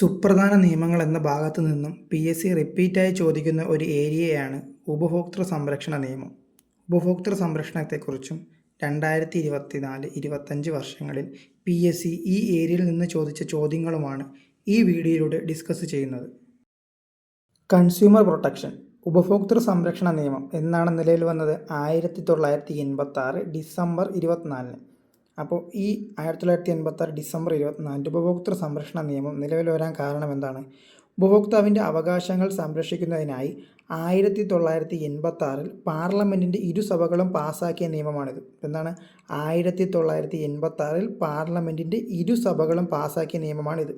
സുപ്രധാന നിയമങ്ങൾ എന്ന ഭാഗത്തു നിന്നും പി എസ് സി റിപ്പീറ്റായി ചോദിക്കുന്ന ഒരു ഏരിയയാണ് ഉപഭോക്തൃ സംരക്ഷണ നിയമം. ഉപഭോക്തൃ സംരക്ഷണത്തെക്കുറിച്ചും രണ്ടായിരത്തി ഇരുപത്തി നാല് ഇരുപത്തഞ്ച് വർഷങ്ങളിൽ പി എസ് സി ഈ ഏരിയയിൽ നിന്ന് ചോദിച്ച ചോദ്യങ്ങളുമാണ് ഈ വീഡിയോയിലൂടെ ഡിസ്കസ് ചെയ്യുന്നത്. കൺസ്യൂമർ പ്രൊട്ടക്ഷൻ ഉപഭോക്തൃ സംരക്ഷണ നിയമം എന്നാണ് നിലയിൽ വന്നത് ആയിരത്തി തൊള്ളായിരത്തി എൺപത്തി ആറ് ഡിസംബർ ഇരുപത്തിനാലിന്. അപ്പോൾ ഈ ആയിരത്തി തൊള്ളായിരത്തി എൺപത്തി ആറ് ഡിസംബർ ഇരുപത്തിനാലിന് ഉപഭോക്തൃ സംരക്ഷണ നിയമം നിലവിൽ വരാൻ കാരണം എന്താണ്? ഉപഭോക്താവിന്റെ അവകാശങ്ങൾ സംരക്ഷിക്കുന്നതിനായി ആയിരത്തി തൊള്ളായിരത്തി എൺപത്തി ആറിൽ പാർലമെന്റിന്റെ ഇരുസഭകളും പാസ്സാക്കിയ നിയമമാണിത്. എന്താണ്? ആയിരത്തി തൊള്ളായിരത്തി എൺപത്തി ആറിൽ പാർലമെന്റിന്റെ ഇരുസഭകളും പാസ്സാക്കിയ നിയമമാണിത്.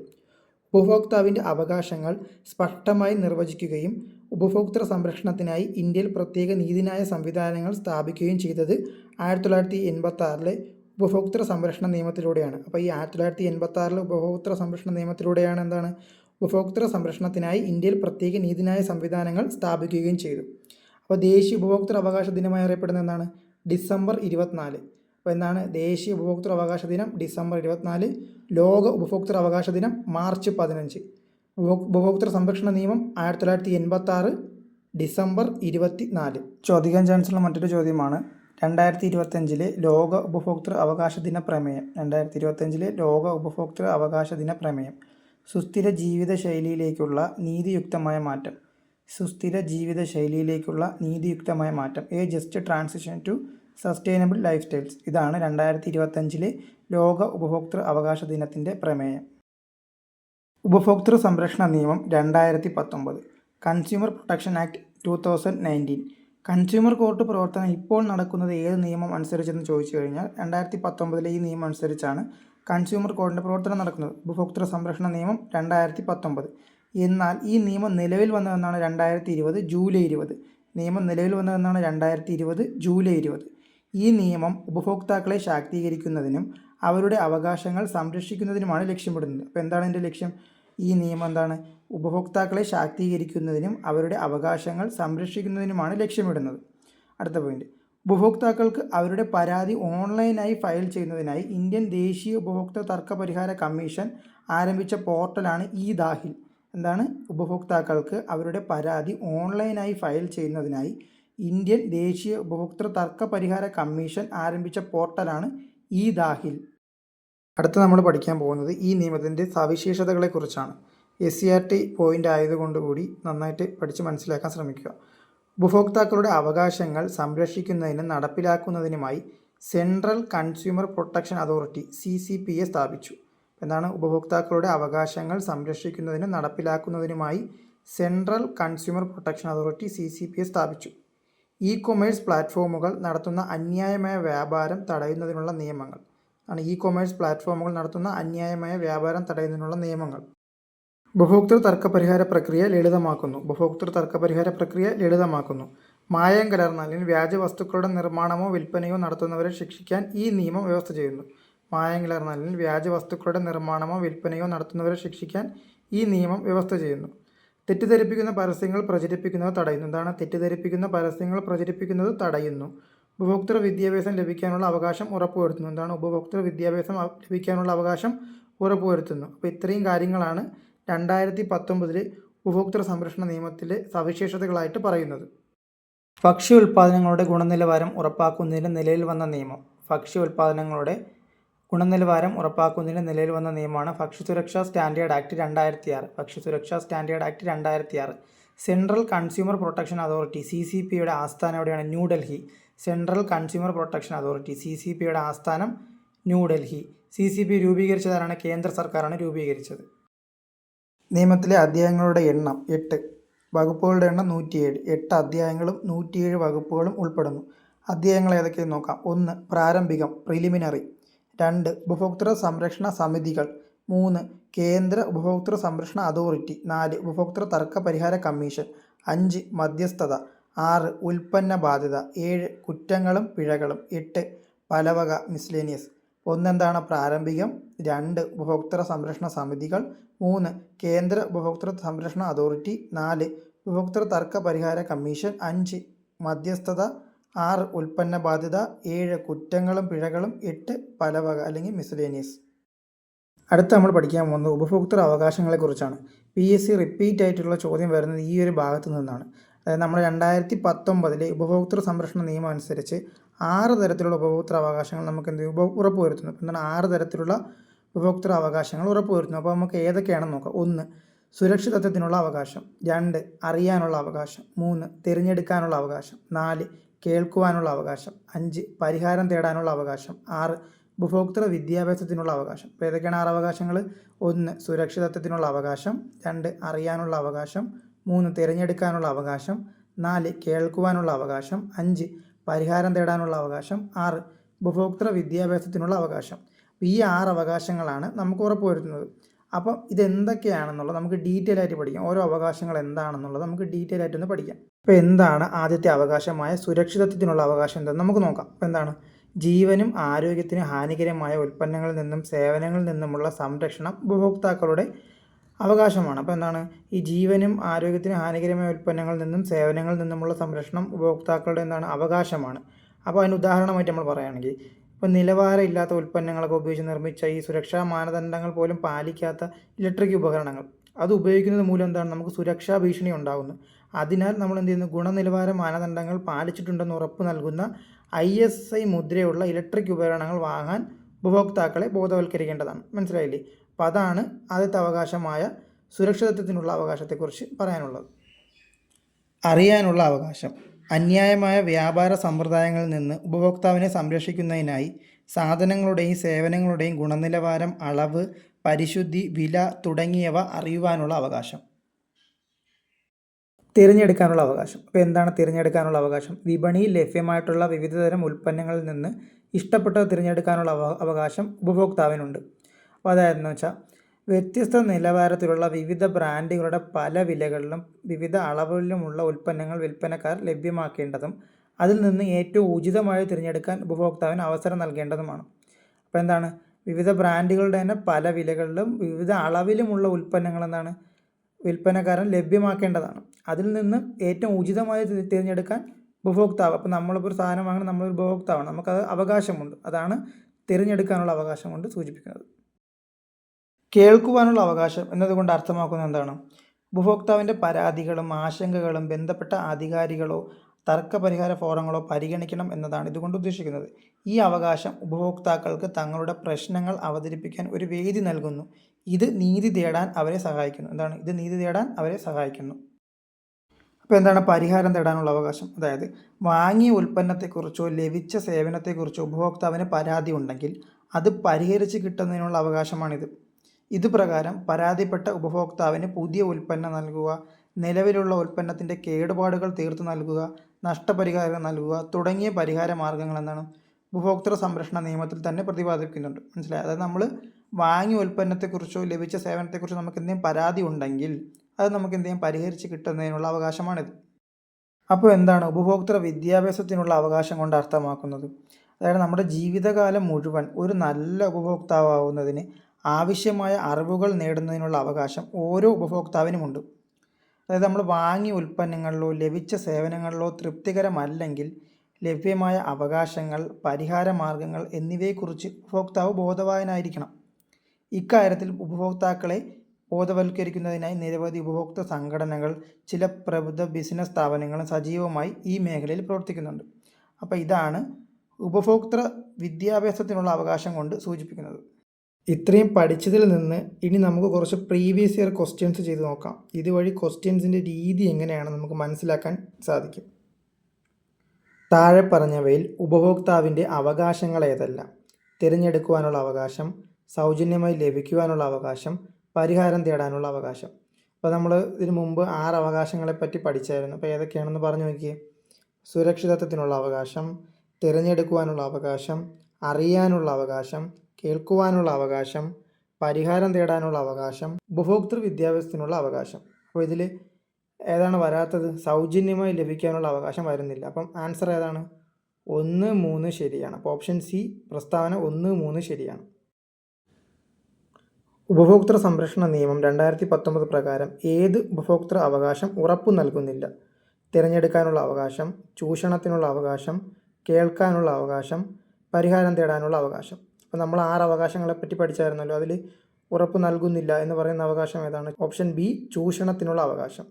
ഉപഭോക്താവിന്റെ അവകാശങ്ങൾ സ്പഷ്ടമായി നിർവചിക്കുകയും ഉപഭോക്തൃ സംരക്ഷണത്തിനായി ഇന്ത്യയിൽ പ്രത്യേക നീതിന്യായ സംവിധാനങ്ങൾ സ്ഥാപിക്കുകയും ചെയ്തത് ആയിരത്തി തൊള്ളായിരത്തി എൺപത്തി ആറിലെ ഉപഭോക്തൃ സംരക്ഷണ നിയമത്തിലൂടെയാണ്. അപ്പോൾ ഈ ആയിരത്തി തൊള്ളായിരത്തി എൺപത്തി ആറിൽ ഉപഭോക്തൃ സംരക്ഷണ നിയമത്തിലൂടെയാണ് എന്താണ്? ഉപഭോക്തൃ സംരക്ഷണത്തിനായി ഇന്ത്യയിൽ പ്രത്യേക നീതിന്യായ സംവിധാനങ്ങൾ സ്ഥാപിക്കുകയും ചെയ്തു. അപ്പോൾ ദേശീയ ഉപഭോക്തൃ അവകാശ ദിനമായി അറിയപ്പെടുന്ന എന്താണ്? ഡിസംബർ ഇരുപത്തിനാല്. അപ്പോൾ എന്താണ്? ദേശീയ ഉപഭോക്തൃ അവകാശ ദിനം ഡിസംബർ ഇരുപത്തിനാല്. ലോക ഉപഭോക്തൃ അവകാശ ദിനം മാർച്ച് പതിനഞ്ച്. ഉപഭോ- ഉപഭോക്തൃ സംരക്ഷണ നിയമം ആയിരത്തി തൊള്ളായിരത്തി എൺപത്തി ആറ് ഡിസംബർ ഇരുപത്തി നാല് ചോദിക്കാൻ ചാൻസുള്ള മറ്റൊരു ചോദ്യമാണ്. രണ്ടായിരത്തി ഇരുപത്തഞ്ചിലെ ലോക ഉപഭോക്തൃ അവകാശ ദിന പ്രമേയം. രണ്ടായിരത്തി ഇരുപത്തഞ്ചിലെ ലോക ഉപഭോക്തൃ അവകാശ ദിന പ്രമേയം. സുസ്ഥിര ജീവിത ശൈലിയിലേക്കുള്ള നീതിയുക്തമായ മാറ്റം. സുസ്ഥിര ജീവിത ശൈലിയിലേക്കുള്ള നീതിയുക്തമായ മാറ്റം. A just transition to sustainable life styles ഇതാണ് രണ്ടായിരത്തി ഇരുപത്തഞ്ചിലെ ലോക ഉപഭോക്തൃ അവകാശ ദിനത്തിന്റെ പ്രമേയം. ഉപഭോക്തൃ സംരക്ഷണ നിയമം രണ്ടായിരത്തി പത്തൊമ്പത് consumer protection act two thousand nineteen consumer court പ്രവർത്തനം ഇപ്പോൾ നടക്കുന്നത് ഏത് നിയമം അനുസരിച്ചെന്ന് ചോദിച്ചു കഴിഞ്ഞാൽ രണ്ടായിരത്തി പത്തൊമ്പതിലെ ഈ നിയമം അനുസരിച്ചാണ് കൺസ്യൂമർ കോർട്ടിന്റെ പ്രവർത്തനം നടക്കുന്നത്. ഉപഭോക്തൃ സംരക്ഷണ നിയമം രണ്ടായിരത്തി പത്തൊമ്പത് എന്നാൽ ഈ നിയമം നിലവിൽ വന്നതെന്നാണ് രണ്ടായിരത്തി ഇരുപത് ജൂലൈ ഇരുപത്. നിയമം നിലവിൽ വന്നതെന്നാണ് രണ്ടായിരത്തി ഇരുപത് ജൂലൈ ഇരുപത്. ഈ നിയമം ഉപഭോക്താക്കളെ ശാക്തീകരിക്കുന്നതിനും അവരുടെ അവകാശങ്ങൾ സംരക്ഷിക്കുന്നതിനുമാണ് ലക്ഷ്യമിടുന്നത്. അപ്പോൾ എന്താണ് എന്റെ ലക്ഷ്യം? ഈ നിയമം എന്താണ്? ഉപഭോക്താക്കളെ ശാക്തീകരിക്കുന്നതിനും അവരുടെ അവകാശങ്ങൾ സംരക്ഷിക്കുന്നതിനുമാണ് ലക്ഷ്യമിടുന്നത്. അടുത്ത പോയിന്റ് ഉപഭോക്താക്കൾക്ക് അവരുടെ പരാതി ഓൺലൈനായി ഫയൽ ചെയ്യുന്നതിനായി ഇന്ത്യൻ ദേശീയ ഉപഭോക്തൃ തർക്ക പരിഹാര കമ്മീഷൻ ആരംഭിച്ച പോർട്ടലാണ് ഇ ദാഹിൽ എന്താണ്? ഉപഭോക്താക്കൾക്ക് അവരുടെ പരാതി ഓൺലൈനായി ഫയൽ ചെയ്യുന്നതിനായി ഇന്ത്യൻ ദേശീയ ഉപഭോക്തൃ തർക്ക പരിഹാര കമ്മീഷൻ ആരംഭിച്ച പോർട്ടലാണ് ഇ ദാഹിൽ അടുത്ത നമ്മൾ പഠിക്കാൻ പോകുന്നത് ഈ നിയമത്തിന്റെ സവിശേഷതകളെക്കുറിച്ചാണ്. S C R T point ആയതുകൊണ്ട് കൂടി നന്നായിട്ട് പഠിച്ച് മനസ്സിലാക്കാൻ ശ്രമിക്കുക. ഉപഭോക്താക്കളുടെ അവകാശങ്ങൾ സംരക്ഷിക്കുന്നതിനും നടപ്പിലാക്കുന്നതിനുമായി central consumer protection authority C C P A സ്ഥാപിച്ചു. എന്താണ്? ഉപഭോക്താക്കളുടെ അവകാശങ്ങൾ സംരക്ഷിക്കുന്നതിനും നടപ്പിലാക്കുന്നതിനുമായി central consumer protection authority C C P A സ്ഥാപിച്ചു. ഇ കൊമേഴ്സ് പ്ലാറ്റ്ഫോമുകൾ നടത്തുന്ന അന്യായമായ വ്യാപാരം തടയുന്നതിനുള്ള നിയമങ്ങൾ. ആണ് ഇ കൊമേഴ്സ് പ്ലാറ്റ്ഫോമുകൾ നടത്തുന്ന അന്യായമായ വ്യാപാരം തടയുന്നതിനുള്ള നിയമങ്ങൾ. ഉപഭോക്തൃ തർക്ക പരിഹാര പ്രക്രിയ ലളിതമാക്കുന്നു. ഉപഭോക്തൃ തർക്ക പരിഹാര പ്രക്രിയ ലളിതമാക്കുന്നു. മായം കലർന്ന അല്ലെങ്കിൽ വ്യാജ വസ്തുക്കളുടെ നിർമ്മാണമോ വിൽപ്പനയോ നടത്തുന്നവരെ ശിക്ഷിക്കാൻ ഈ നിയമം വ്യവസ്ഥ ചെയ്യുന്നു. മായം കലർന്ന അല്ലെങ്കിൽ വ്യാജ വസ്തുക്കളുടെ നിർമ്മാണമോ വിൽപ്പനയോ നടത്തുന്നവരെ ശിക്ഷിക്കാൻ ഈ നിയമം വ്യവസ്ഥ ചെയ്യുന്നു. തെറ്റിദ്ധരിപ്പിക്കുന്ന പരസ്യങ്ങൾ പ്രചരിപ്പിക്കുന്നത് തടയുന്നു. എന്താണ്? തെറ്റിദ്ധരിപ്പിക്കുന്ന പരസ്യങ്ങൾ പ്രചരിപ്പിക്കുന്നത് തടയുന്നു. ഉപഭോക്തൃ വിദ്യാഭ്യാസം ലഭിക്കാനുള്ള അവകാശം ഉറപ്പുവരുത്തുന്നു. എന്താണ്? ഉപഭോക്തൃ വിദ്യാഭ്യാസം ലഭിക്കാനുള്ള അവകാശം ഉറപ്പുവരുത്തുന്നു. അപ്പോൾ ഇത്രയും കാര്യങ്ങളാണ് രണ്ടായിരത്തി പത്തൊമ്പതിൽ ഉപഭോക്തൃ സംരക്ഷണ നിയമത്തിലെ സവിശേഷതകളായിട്ട് പറയുന്നത്. ഭക്ഷ്യ ഉൽപ്പാദനങ്ങളുടെ ഗുണനിലവാരം ഉറപ്പാക്കുന്നതിന് നിലയിൽ വന്ന നിയമം. ഭക്ഷ്യ ഉൽപ്പാദനങ്ങളുടെ ഗുണനിലവാരം ഉറപ്പാക്കുന്നതിന് നിലയിൽ വന്ന നിയമമാണ് ഭക്ഷ്യസുരക്ഷാ സ്റ്റാൻഡേർഡ് ആക്ട് രണ്ടായിരത്തി ആറ് ഭക്ഷ്യസുരക്ഷാ സ്റ്റാൻഡേർഡ് ആക്ട് രണ്ടായിരത്തി ആറ് central consumer protection authority C C പിയുടെ ആസ്ഥാനം എവിടെയാണ് New Delhi. Central consumer protection authority C C പിയുടെ ആസ്ഥാനം ന്യൂഡൽഹി. സി സി പി രൂപീകരിച്ചതാരാണ്? കേന്ദ്ര സർക്കാരാണ് രൂപീകരിച്ചത്. നിയമത്തിലെ അധ്യായങ്ങളുടെ എണ്ണം എട്ട് വകുപ്പുകളുടെ എണ്ണം നൂറ്റിയേഴ്. എട്ട് അധ്യായങ്ങളും നൂറ്റിയേഴ് വകുപ്പുകളും ഉൾപ്പെടുന്നു. അധ്യായങ്ങൾ ഏതൊക്കെയെന്ന് നോക്കാം. ഒന്ന് പ്രാരംഭികം പ്രിലിമിനറി. രണ്ട് ഉപഭോക്തൃ സംരക്ഷണ സമിതികൾ. മൂന്ന് കേന്ദ്ര ഉപഭോക്തൃ സംരക്ഷണ അതോറിറ്റി. നാല് ഉപഭോക്തൃ തർക്ക പരിഹാര കമ്മീഷൻ. അഞ്ച് മധ്യസ്ഥത. ആറ് ഉൽപ്പന്ന ബാധ്യത. ഏഴ് കുറ്റങ്ങളും പിഴകളും. എട്ട് പലവക മിസ്ലേനിയസ് ഒന്നെന്താണ് പ്രാരംഭികം? രണ്ട് ഉപഭോക്തൃ സംരക്ഷണ സമിതികൾ. മൂന്ന് കേന്ദ്ര ഉപഭോക്തൃ സംരക്ഷണ അതോറിറ്റി. നാല് ഉപഭോക്തൃ തർക്ക പരിഹാര കമ്മീഷൻ. അഞ്ച് മധ്യസ്ഥത. ആറ് ഉൽപ്പന്ന ബാധ്യത. ഏഴ് കുറ്റങ്ങളും പിഴകളും. എട്ട് പലവക അല്ലെങ്കിൽ മിസലേനിയസ് അടുത്ത നമ്മൾ പഠിക്കാൻ പോകുന്നത് ഉപഭോക്തൃ അവകാശങ്ങളെക്കുറിച്ചാണ്. പി എസ് സി റിപ്പീറ്റ് ആയിട്ടുള്ള ചോദ്യം വരുന്നത് ഈ ഒരു ഭാഗത്തു നിന്നാണ്. അതായത് നമ്മൾ രണ്ടായിരത്തി പത്തൊമ്പതിലെ ഉപഭോക്തൃ സംരക്ഷണ നിയമം അനുസരിച്ച് ആറ് തരത്തിലുള്ള ഉപഭോക്തൃ അവകാശങ്ങൾ നമുക്ക് എന്ത് ഉറപ്പുവരുത്തുന്നു. എന്താണ്? ആറ് തരത്തിലുള്ള ഉപഭോക്തൃ അവകാശങ്ങൾ ഉറപ്പുവരുത്തുന്നു. അപ്പോൾ നമുക്ക് ഏതൊക്കെയാണെന്ന് നോക്കാം? ഒന്ന് സുരക്ഷിതത്വത്തിനുള്ള അവകാശം. രണ്ട് അറിയാനുള്ള അവകാശം. മൂന്ന് തിരഞ്ഞെടുക്കാനുള്ള അവകാശം. നാല് കേൾക്കുവാനുള്ള അവകാശം. അഞ്ച് പരിഹാരം തേടാനുള്ള അവകാശം. ആറ് ഉപഭോക്തൃ വിദ്യാഭ്യാസത്തിനുള്ള അവകാശം. അപ്പോൾ ഏതൊക്കെയാണ് ആറ് അവകാശങ്ങൾ ഒന്ന് സുരക്ഷിതത്വത്തിനുള്ള അവകാശം. രണ്ട് അറിയാനുള്ള അവകാശം. മൂന്ന് തിരഞ്ഞെടുക്കാനുള്ള അവകാശം. നാല് കേൾക്കുവാനുള്ള അവകാശം. അഞ്ച് പരിഹാരം തേടാനുള്ള അവകാശം. ആറ് ഉപഭോക്തൃ വിദ്യാഭ്യാസത്തിനുള്ള അവകാശം. ഈ ആറ് അവകാശങ്ങളാണ് നമുക്ക് ഉറപ്പുവരുത്തുന്നത് അപ്പം ഇതെന്തൊക്കെയാണെന്നുള്ളത് നമുക്ക് ഡീറ്റെയിൽ ആയിട്ട് പഠിക്കാം. ഓരോ അവകാശങ്ങൾ എന്താണെന്നുള്ളത് നമുക്ക് ഡീറ്റെയിൽ ആയിട്ടൊന്ന് പഠിക്കാം. അപ്പോൾ എന്താണ് ആദ്യത്തെ അവകാശമായ സുരക്ഷിതത്വത്തിനുള്ള അവകാശം എന്തെന്ന് നമുക്ക് നോക്കാം. അപ്പോൾ എന്താണ്? ജീവനും ആരോഗ്യത്തിനും ഹാനികരമായ ഉൽപ്പന്നങ്ങളിൽ നിന്നും സേവനങ്ങളിൽ നിന്നുമുള്ള സംരക്ഷണം ഉപഭോക്താക്കളുടെ അവകാശമാണ്. അപ്പോൾ എന്താണ്? ഈ ജീവനും ആരോഗ്യത്തിനും ഹാനികരമായ ഉൽപ്പന്നങ്ങളിൽ നിന്നും സേവനങ്ങളിൽ നിന്നുമുള്ള സംരക്ഷണം ഉപഭോക്താക്കളുടെ എന്താണ്? അവകാശമാണ്. അപ്പോൾ അതിന് ഉദാഹരണമായിട്ട് നമ്മൾ പറയുകയാണെങ്കിൽ ഇപ്പോൾ നിലവാരമില്ലാത്ത ഉൽപ്പന്നങ്ങളൊക്കെ ഉപയോഗിച്ച് നിർമ്മിച്ച ഈ സുരക്ഷാ മാനദണ്ഡങ്ങൾ പോലും പാലിക്കാത്ത ഇലക്ട്രിക് ഉപകരണങ്ങൾ അത് ഉപയോഗിക്കുന്നത് മൂലം എന്താണ്? നമുക്ക് സുരക്ഷാ ഭീഷണി ഉണ്ടാകുന്നു അതിനാൽ നമ്മൾ എന്ത് ചെയ്യുന്നു? ഗുണനിലവാര മാനദണ്ഡങ്ങൾ പാലിച്ചിട്ടുണ്ടെന്ന് ഉറപ്പ് നൽകുന്ന ഐ എസ് ഐ മുദ്രയുള്ള ഇലക്ട്രിക് ഉപകരണങ്ങൾ വാങ്ങാൻ ഉപഭോക്താക്കളെ ബോധവൽക്കരിക്കേണ്ടതാണ്. മനസ്സിലായില്ലേ? അപ്പോൾ അതാണ് ആദ്യത്തെ അവകാശമായ സുരക്ഷിതത്വത്തിനുള്ള അവകാശത്തെക്കുറിച്ച് പറയാനുള്ളത്. അറിയാനുള്ള അവകാശം. അന്യായമായ വ്യാപാര സമ്പ്രദായങ്ങളിൽ നിന്ന് ഉപഭോക്താവിനെ സംരക്ഷിക്കുന്നതിനായി സാധനങ്ങളുടെയും സേവനങ്ങളുടെയും ഗുണനിലവാരം അളവ് പരിശുദ്ധി വില തുടങ്ങിയവ അറിയുവാനുള്ള അവകാശം. തിരഞ്ഞെടുക്കാനുള്ള അവകാശം. അപ്പോൾ എന്താണ് തിരഞ്ഞെടുക്കാനുള്ള അവകാശം? വിപണിയിൽ ലഭ്യമായിട്ടുള്ള വിവിധതരം ഉൽപ്പന്നങ്ങളിൽ നിന്ന് ഇഷ്ടപ്പെട്ടത് തിരഞ്ഞെടുക്കാനുള്ള അവ അവകാശം ഉപഭോക്താവിനുണ്ട്. അപ്പോൾ അതായിരുന്നു വെച്ചാൽ വ്യത്യസ്ത നിലവാരത്തിലുള്ള വിവിധ ബ്രാൻഡുകളുടെ പല വിലകളിലും വിവിധ അളവിലുമുള്ള ഉൽപ്പന്നങ്ങൾ വിൽപ്പനക്കാർ ലഭ്യമാക്കേണ്ടതും അതിൽ നിന്ന് ഏറ്റവും ഉചിതമായി തിരഞ്ഞെടുക്കാൻ ഉപഭോക്താവിന് അവസരം നൽകേണ്ടതുമാണ്. അപ്പോൾ എന്താണ്? വിവിധ ബ്രാൻഡുകളുടെ തന്നെ പല വിലകളിലും വിവിധ അളവിലുമുള്ള ഉൽപ്പന്നങ്ങൾ എന്താണ്? വിൽപ്പനക്കാരൻ ലഭ്യമാക്കേണ്ടതാണ്. അതിൽ നിന്ന് ഏറ്റവും ഉചിതമായി തിരഞ്ഞെടുക്കാൻ ഉപഭോക്താവ് അപ്പോൾ നമ്മളിപ്പോൾ ഒരു സാധനം വാങ്ങണം നമ്മളൊരു ഉപഭോക്താവാണ്. നമുക്കത് അവകാശമുണ്ട്. അതാണ് തിരഞ്ഞെടുക്കാനുള്ള അവകാശം കൊണ്ട് സൂചിപ്പിക്കുന്നത്. കേൾക്കുവാനുള്ള അവകാശം എന്നതുകൊണ്ട് അർത്ഥമാക്കുന്നത് എന്താണ്? ഉപഭോക്താവിന്റെ പരാതികളും ആശങ്കകളും ബന്ധപ്പെട്ട അധികാരികളോ തർക്കപരിഹാര ഫോറങ്ങളോ പരിഗണിക്കണം എന്നതാണ് ഇതുകൊണ്ട് ഉദ്ദേശിക്കുന്നത്. ഈ അവകാശം ഉപഭോക്താക്കൾക്ക് തങ്ങളുടെ പ്രശ്നങ്ങൾ അവതരിപ്പിക്കാൻ ഒരു വേദി നൽകുന്നു. ഇത് നീതി തേടാൻ അവരെ സഹായിക്കുന്നു. എന്താണ്? ഇത് നീതി തേടാൻ അവരെ സഹായിക്കുന്നു. അപ്പോൾ എന്താണ് പരിഹാരം തേടാനുള്ള അവകാശം? അതായത് വാങ്ങിയ ഉൽപ്പന്നത്തെക്കുറിച്ചോ ലഭിച്ച സേവനത്തെക്കുറിച്ചോ ഉപഭോക്താവിന് പരാതി ഉണ്ടെങ്കിൽ അത് പരിഹരിച്ച് കിട്ടുന്നതിനുള്ള അവകാശമാണിത്. ഇത് പ്രകാരം പരാതിപ്പെട്ട ഉപഭോക്താവിന് പുതിയ ഉൽപ്പന്നം നൽകുക നിലവിലുള്ള ഉൽപ്പന്നത്തിന്റെ കേടുപാടുകൾ തീർത്തു നൽകുക നഷ്ടപരിഹാരം നൽകുക തുടങ്ങിയ പരിഹാര മാർഗങ്ങൾ എന്താണ് ഉപഭോക്തൃ സംരക്ഷണ നിയമത്തിൽ തന്നെ പ്രതിപാദിക്കുന്നുണ്ട്. മനസ്സിലായി? അതായത് നമ്മൾ വാങ്ങിയ ഉൽപ്പന്നത്തെക്കുറിച്ചോ ലഭിച്ച സേവനത്തെക്കുറിച്ചോ നമുക്ക് എന്തെങ്കിലും പരാതി ഉണ്ടെങ്കിൽ അത് നമുക്ക് എന്തെങ്കിലും പരിഹരിച്ച് കിട്ടുന്നതിനുള്ള അവകാശമാണിത്. അപ്പോൾ എന്താണ് ഉപഭോക്തൃ വിദ്യാഭ്യാസത്തിനുള്ള അവകാശം കൊണ്ട് അർത്ഥമാക്കുന്നത്? അതായത് നമ്മുടെ ജീവിതകാലം മുഴുവൻ ഒരു നല്ല ഉപഭോക്താവുന്നതിന് ആവശ്യമായ അറിവുകൾ നേടുന്നതിനുള്ള അവകാശം ഓരോ ഉപഭോക്താവിനുമുണ്ട്. അതായത് നമ്മൾ വാങ്ങിയ ഉൽപ്പന്നങ്ങളിലോ ലഭിച്ച സേവനങ്ങളിലോ തൃപ്തികരമല്ലെങ്കിൽ ലഭ്യമായ അവകാശങ്ങൾ പരിഹാര മാർഗങ്ങൾ എന്നിവയെക്കുറിച്ച് ഉപഭോക്താവ് ബോധവാനായിരിക്കണം. ഇക്കാര്യത്തിൽ ഉപഭോക്താക്കളെ ബോധവൽക്കരിക്കുന്നതിനായി നിരവധി ഉപഭോക്തൃ സംഘടനകൾ ചില പ്രബുദ്ധ ബിസിനസ് സ്ഥാപനങ്ങളും സജീവമായി ഈ മേഖലയിൽ പ്രവർത്തിക്കുന്നുണ്ട്. അപ്പോൾ ഇതാണ് ഉപഭോക്തൃ വിദ്യാഭ്യാസത്തിനുള്ള അവകാശം കൊണ്ട് സൂചിപ്പിക്കുന്നത്. ഇത്രയും പഠിച്ചതിൽ നിന്ന് ഇനി നമുക്ക് കുറച്ച് പ്രീവിയസ് ഇയർ ക്വസ്റ്റ്യൻസ് ചെയ്ത് നോക്കാം. ഇതുവഴി ക്വസ്റ്റ്യൻസിന്റെ രീതി എങ്ങനെയാണെന്ന് നമുക്ക് മനസ്സിലാക്കാൻ സാധിക്കും. താഴെ പറഞ്ഞവയിൽ ഉപഭോക്താവിന്റെ അവകാശങ്ങൾ ഏതെല്ലാം? തിരഞ്ഞെടുക്കുവാനുള്ള അവകാശം സൗജന്യമായി ലഭിക്കുവാനുള്ള അവകാശം പരിഹാരം തേടാനുള്ള അവകാശം. അപ്പോൾ നമ്മൾ ഇതിനു മുമ്പ് ആറ് അവകാശങ്ങളെ പറ്റി പഠിച്ചായിരുന്നു. അപ്പോൾ ഏതൊക്കെയാണെന്ന് പറഞ്ഞു നോക്കിയേ. സുരക്ഷിതത്വത്തിനുള്ള അവകാശം തിരഞ്ഞെടുക്കുവാനുള്ള അവകാശം അറിയാനുള്ള അവകാശം കേൾക്കുവാനുള്ള അവകാശം പരിഹാരം തേടാനുള്ള അവകാശം ഉപഭോക്തൃ വിദ്യാഭ്യാസത്തിനുള്ള അവകാശം. അപ്പോൾ ഇതിൽ ഏതാണ് വരാത്തത്? സൗജന്യമായി ലഭിക്കാനുള്ള അവകാശം വരുന്നില്ല. അപ്പം ആൻസർ ഏതാണ്? ഒന്ന് മൂന്ന് ശരിയാണ്. അപ്പോൾ ഓപ്ഷൻ സി പ്രസ്താവന ഒന്ന് മൂന്ന് ശരിയാണ്. ഉപഭോക്തൃ സംരക്ഷണ നിയമം രണ്ടായിരത്തി പത്തൊമ്പത് പ്രകാരം ഏത് ഉപഭോക്തൃ അവകാശം ഉറപ്പു നൽകുന്നില്ല? തിരഞ്ഞെടുക്കാനുള്ള അവകാശം ചൂഷണത്തിനുള്ള അവകാശം കേൾക്കാനുള്ള അവകാശം പരിഹാരം തേടാനുള്ള അവകാശം. അപ്പോൾ നമ്മൾ ആറ് അവകാശങ്ങളെ പറ്റി പഠിച്ചായിരുന്നല്ലോ അതിൽ ഉറപ്പ് നൽകുന്നില്ല എന്ന് പറയുന്ന അവകാശം ഏതാണ്? ഓപ്ഷൻ ബി ചൂഷണത്തിനുള്ള അവകാശം.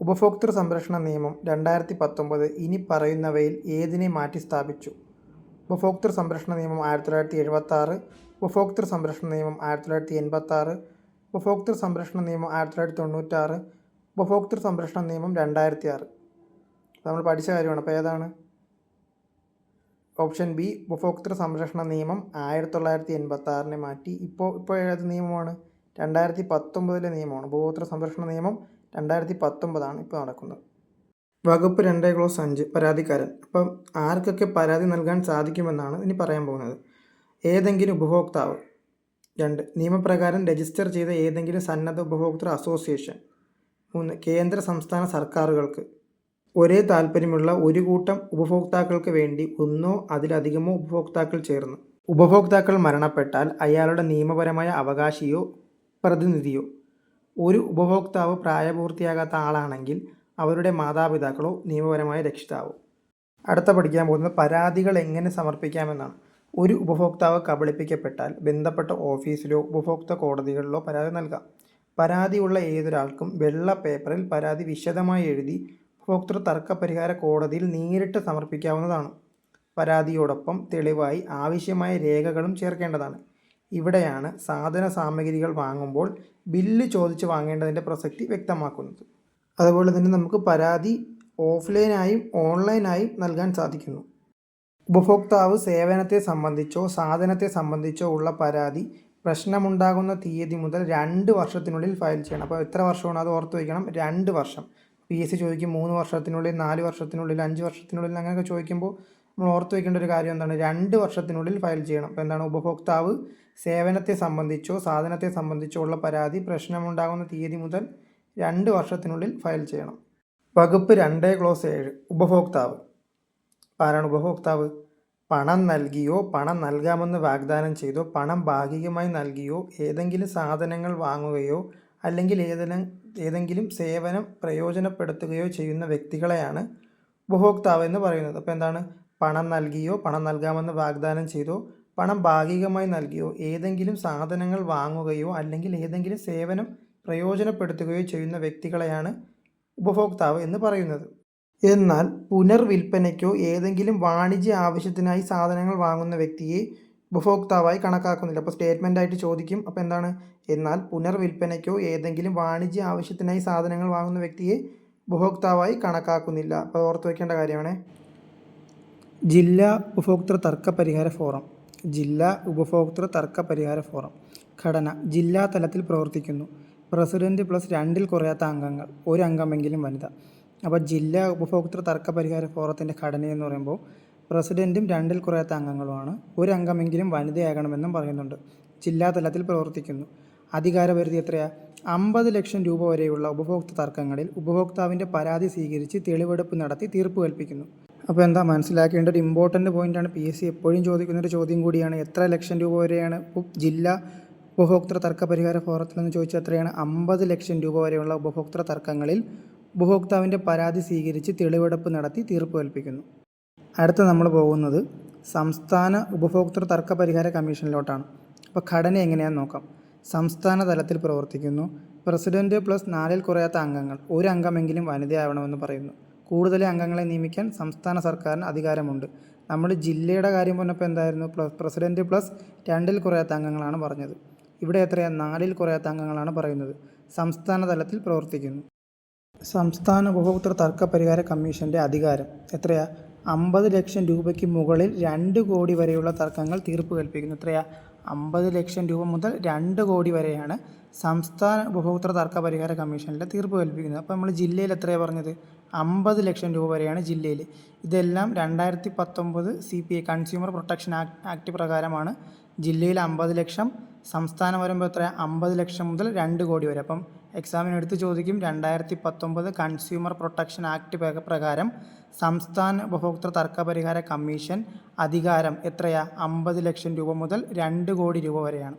ഉപഭോക്തൃ സംരക്ഷണ നിയമം രണ്ടായിരത്തി പത്തൊമ്പത് ഇനി പറയുന്നവയിൽ ഏതിനെ മാറ്റി സ്ഥാപിച്ചു? ഉപഭോക്തൃ സംരക്ഷണ നിയമം ആയിരത്തി തൊള്ളായിരത്തി എഴുപത്തി ആറ് ഉപഭോക്തൃ സംരക്ഷണ നിയമം ആയിരത്തി തൊള്ളായിരത്തി എൺപത്തി ആറ് ഉപഭോക്തൃ സംരക്ഷണ നിയമം ആയിരത്തി തൊള്ളായിരത്തി തൊണ്ണൂറ്റാറ് ഉപഭോക്തൃ സംരക്ഷണ നിയമം രണ്ടായിരത്തി ആറ് നമ്മൾ പഠിച്ച കാര്യമാണ്. അപ്പോൾ ഏതാണ്? ഓപ്ഷൻ ബി ഉപഭോക്തൃ സംരക്ഷണ നിയമം ആയിരത്തി തൊള്ളായിരത്തി എൺപത്തി മാറ്റി. ഇപ്പോൾ ഇപ്പോൾ ഏത് നിയമമാണ്? രണ്ടായിരത്തി പത്തൊമ്പതിലെ നിയമമാണ്. ഉപഭോക്തൃ സംരക്ഷണ നിയമം രണ്ടായിരത്തി പത്തൊമ്പതാണ് ഇപ്പോൾ നടക്കുന്നത്. വകുപ്പ് രണ്ട് ക്ലോസ് അഞ്ച് പരാതിക്കാരൻ. അപ്പം ആർക്കൊക്കെ പരാതി നൽകാൻ സാധിക്കുമെന്നാണ് ഇനി പറയാൻ പോകുന്നത്. ഏതെങ്കിലും ഉപഭോക്താവ്. രണ്ട് നിയമപ്രകാരം രജിസ്റ്റർ ചെയ്ത ഏതെങ്കിലും സന്നദ്ധ ഉപഭോക്തൃ അസോസിയേഷൻ. മൂന്ന് കേന്ദ്ര സംസ്ഥാന സർക്കാരുകൾക്ക്. ഒരേ താല്പര്യമുള്ള ഒരു കൂട്ടം ഉപഭോക്താക്കൾക്ക് വേണ്ടി ഒന്നോ അതിലധികമോ ഉപഭോക്താക്കൾ ചേർന്ന്. ഉപഭോക്താക്കൾ മരണപ്പെട്ടാൽ അയാളുടെ നിയമപരമായ അവകാശിയോ പ്രതിനിധിയോ ഒരു ഉപഭോക്താവ് പ്രായപൂർത്തിയാകാത്ത ആളാണെങ്കിൽ അവരുടെ മാതാപിതാക്കളോ നിയമപരമായ രക്ഷിതാവോ. അടുത്ത പഠിക്കാൻ പോകുന്നത് പരാതികൾ എങ്ങനെ സമർപ്പിക്കാമെന്നാണ്. ഒരു ഉപഭോക്താവ് കബളിപ്പിക്കപ്പെട്ടാൽ ബന്ധപ്പെട്ട ഓഫീസിലോ ഉപഭോക്തൃ കോടതികളിലോ പരാതി നൽകാം. പരാതിയുള്ള ഏതൊരാൾക്കും വെള്ള പേപ്പറിൽ പരാതി വിശദമായി എഴുതി ഉപഭോക്തൃ തർക്ക പരിഹാര കോടതിയിൽ നേരിട്ട് സമർപ്പിക്കാവുന്നതാണ്. പരാതിയോടൊപ്പം തെളിവായി ആവശ്യമായ രേഖകളും ചേർക്കേണ്ടതാണ്. ഇവിടെയാണ് സാധന സാമഗ്രികൾ വാങ്ങുമ്പോൾ ബില്ല് ചോദിച്ച് വാങ്ങേണ്ടതിന്റെ പ്രസക്തി വ്യക്തമാക്കുന്നത്. അതുപോലെ തന്നെ നമുക്ക് പരാതി ഓഫ്ലൈനായും ഓൺലൈനായും നൽകാൻ സാധിക്കുന്നു. ഉപഭോക്താവ് സേവനത്തെ സംബന്ധിച്ചോ സാധനത്തെ സംബന്ധിച്ചോ ഉള്ള പരാതി പ്രശ്നമുണ്ടാകുന്ന തീയതി മുതൽ രണ്ട് വർഷത്തിനുള്ളിൽ ഫയൽ ചെയ്യണം. അപ്പോൾ എത്ര വർഷമാണ് അത് ഓർത്ത് വയ്ക്കണം? രണ്ട് വർഷം. പി എസ് സി ചോദിക്കും മൂന്ന് വർഷത്തിനുള്ളിൽ നാല് വർഷത്തിനുള്ളിൽ അഞ്ച് വർഷത്തിനുള്ളിൽ അങ്ങനെയൊക്കെ ചോദിക്കുമ്പോൾ നമ്മൾ ഓർത്ത് വയ്ക്കേണ്ട ഒരു കാര്യം എന്താണ്? രണ്ട് വർഷത്തിനുള്ളിൽ ഫയൽ ചെയ്യണം. അപ്പോൾ എന്താണ്? ഉപഭോക്താവ് സേവനത്തെ സംബന്ധിച്ചോ സാധനത്തെ സംബന്ധിച്ചോ ഉള്ള പരാതി പ്രശ്നമുണ്ടാകുന്ന തീയതി മുതൽ രണ്ട് വർഷത്തിനുള്ളിൽ ഫയൽ ചെയ്യണം. വകുപ്പ് രണ്ട് ക്ലോസ് ഏഴ്. ഉപഭോക്താവ്. ആരാണ് ഉപഭോക്താവ്? പണം നൽകിയോ പണം നൽകാമെന്ന് വാഗ്ദാനം ചെയ്തോ പണം ഭാഗികമായി നൽകിയോ ഏതെങ്കിലും സാധനങ്ങൾ വാങ്ങുകയോ അല്ലെങ്കിൽ ഏതെങ്കിലും ഏതെങ്കിലും സേവനം പ്രയോജനപ്പെടുത്തുകയോ ചെയ്യുന്ന വ്യക്തികളെയാണ് ഉപഭോക്താവ് എന്ന് പറയുന്നത്. അപ്പോൾ എന്താണ്? പണം നൽകിയോ പണം നൽകാമെന്ന് വാഗ്ദാനം ചെയ്തോ പണം ഭാഗികമായി നൽകിയോ ഏതെങ്കിലും സാധനങ്ങൾ വാങ്ങുകയോ അല്ലെങ്കിൽ ഏതെങ്കിലും സേവനം പ്രയോജനപ്പെടുത്തുകയോ ചെയ്യുന്ന വ്യക്തികളെയാണ് ഉപഭോക്താവ് എന്ന് പറയുന്നത്. എന്നാൽ പുനർവിൽപ്പനയ്ക്കോ ഏതെങ്കിലും വാണിജ്യ ആവശ്യത്തിനായി സാധനങ്ങൾ വാങ്ങുന്ന വ്യക്തിയെ ഉപഭോക്താവായി കണക്കാക്കുന്നില്ല. അപ്പോൾ സ്റ്റേറ്റ്മെന്റ് ആയിട്ട് ചോദിക്കും. അപ്പോൾ എന്താണ്? എന്നാൽ പുനർവിൽപ്പനയ്ക്കോ ഏതെങ്കിലും വാണിജ്യ ആവശ്യത്തിനായി സാധനങ്ങൾ വാങ്ങുന്ന വ്യക്തിയെ ഉപഭോക്താവായി കണക്കാക്കുന്നില്ല. അപ്പോൾ ഓർത്ത് വയ്ക്കേണ്ട കാര്യമാണ്. ജില്ലാ ഉപഭോക്തൃ തർക്ക പരിഹാര ഫോറം. ജില്ലാ ഉപഭോക്തൃ തർക്ക പരിഹാര ഫോറം. ഘടന. ജില്ലാ തലത്തിൽ പ്രവർത്തിക്കുന്നു. പ്രസിഡന്റ് പ്ലസ് രണ്ടിൽ കുറയാത്ത അംഗങ്ങൾ. ഒരു അംഗമെങ്കിലും വനിത. അപ്പോൾ ജില്ലാ ഉപഭോക്തൃ തർക്ക പരിഹാര ഫോറത്തിന്റെ ഘടനയെന്ന് പറയുമ്പോൾ പ്രസിഡന്റും രണ്ടിൽ കുറയാത്ത അംഗങ്ങളുമാണ്. ഒരു അംഗമെങ്കിലും വനിതയാകണമെന്നും പറയുന്നുണ്ട്. ജില്ലാ തലത്തിൽ പ്രവർത്തിക്കുന്നു. അധികാരപരിധി എത്രയാണ് അമ്പത് ലക്ഷം രൂപ വരെയുള്ള ഉപഭോക്തൃ തർക്കങ്ങളിൽ ഉപഭോക്താവിന്റെ പരാതി സ്വീകരിച്ച് തെളിവെടുപ്പ് നടത്തി തീർപ്പ് കൽപ്പിക്കുന്നു. അപ്പോൾ എന്താ മനസ്സിലാക്കേണ്ട ഒരു ഇമ്പോർട്ടന്റ് പോയിന്റാണ് പി എസ് സി എപ്പോഴും ചോദിക്കുന്ന ഒരു ചോദ്യം കൂടിയാണ്. എത്ര ലക്ഷം രൂപ വരെയാണ്? ജില്ലാ ഉപഭോക്തൃ തർക്ക പരിഹാര ഫോറത്തിൽ എന്ന് ചോദിച്ചാൽ എത്രയാണ്? അമ്പത് ലക്ഷം രൂപ വരെയുള്ള ഉപഭോക്തൃ തർക്കങ്ങളിൽ ഉപഭോക്താവിന്റെ പരാതി സ്വീകരിച്ച് തെളിവെടുപ്പ് നടത്തി തീർപ്പ് കൽപ്പിക്കുന്നു. അടുത്ത നമ്മൾ പോകുന്നത് സംസ്ഥാന ഉപഭോക്തൃ തർക്ക പരിഹാര കമ്മീഷനിലോട്ടാണ്. അപ്പോൾ ഘടന എങ്ങനെയാണെന്ന് നോക്കാം. സംസ്ഥാന തലത്തിൽ പ്രവർത്തിക്കുന്നു. പ്രസിഡന്റ് പ്ലസ് നാലിൽ കുറയാത്ത അംഗങ്ങൾ ഒരു അംഗമെങ്കിലും വനിതയാവണമെന്ന് പറയുന്നു. കൂടുതൽ അംഗങ്ങളെ നിയമിക്കാൻ സംസ്ഥാന സർക്കാരിന് അധികാരമുണ്ട്. നമ്മുടെ ജില്ലയുടെ കാര്യം പറഞ്ഞപ്പോൾ എന്തായിരുന്നു? പ്ലസ് പ്രസിഡന്റ് പ്ലസ് രണ്ടിൽ കുറയാത്ത അംഗങ്ങളാണ് പറഞ്ഞത്. ഇവിടെ എത്രയാണ് നാലിൽ കുറയാത്ത അംഗങ്ങളാണ് പറയുന്നത്. സംസ്ഥാന തലത്തിൽ പ്രവർത്തിക്കുന്നു. സംസ്ഥാന ഉപഭോക്തൃ തർക്ക പരിഹാര കമ്മീഷന്റെ അധികാരം എത്രയാ? അമ്പത് ലക്ഷം രൂപയ്ക്ക് മുകളിൽ രണ്ട് കോടി വരെയുള്ള തർക്കങ്ങൾ തീർപ്പ് കൽപ്പിക്കുന്നു. എത്രയാ? അമ്പത് ലക്ഷം രൂപ മുതൽ രണ്ട് കോടി വരെയാണ് സംസ്ഥാന ഉപഭോക്തൃ തർക്ക പരിഹാര കമ്മീഷനിലെ തീർപ്പ് കൽപ്പിക്കുന്നത്. അപ്പോൾ നമ്മൾ ജില്ലയിൽ എത്രയാണ് പറഞ്ഞത്? അമ്പത് ലക്ഷം രൂപ വരെയാണ് ജില്ലയിൽ ഇതെല്ലാം രണ്ടായിരത്തി പത്തൊമ്പത് C P I consumer protection act പ്രകാരമാണ്. ജില്ലയിൽ അമ്പത് ലക്ഷം സംസ്ഥാനം വരുമ്പോൾ എത്ര? അമ്പത് ലക്ഷം മുതൽ രണ്ട് കോടി വരെ. അപ്പം എക്സാമിന് എടുത്ത് ചോദിക്കും രണ്ടായിരത്തി പത്തൊമ്പത് കൺസ്യൂമർ പ്രൊട്ടക്ഷൻ ആക്ട് പ്രകാരം സംസ്ഥാന ഉപഭോക്തൃ തർക്ക പരിഹാര കമ്മീഷൻ അധികാരം എത്രയാ? അമ്പത് ലക്ഷം രൂപ മുതൽ രണ്ട് കോടി രൂപ വരെയാണ്.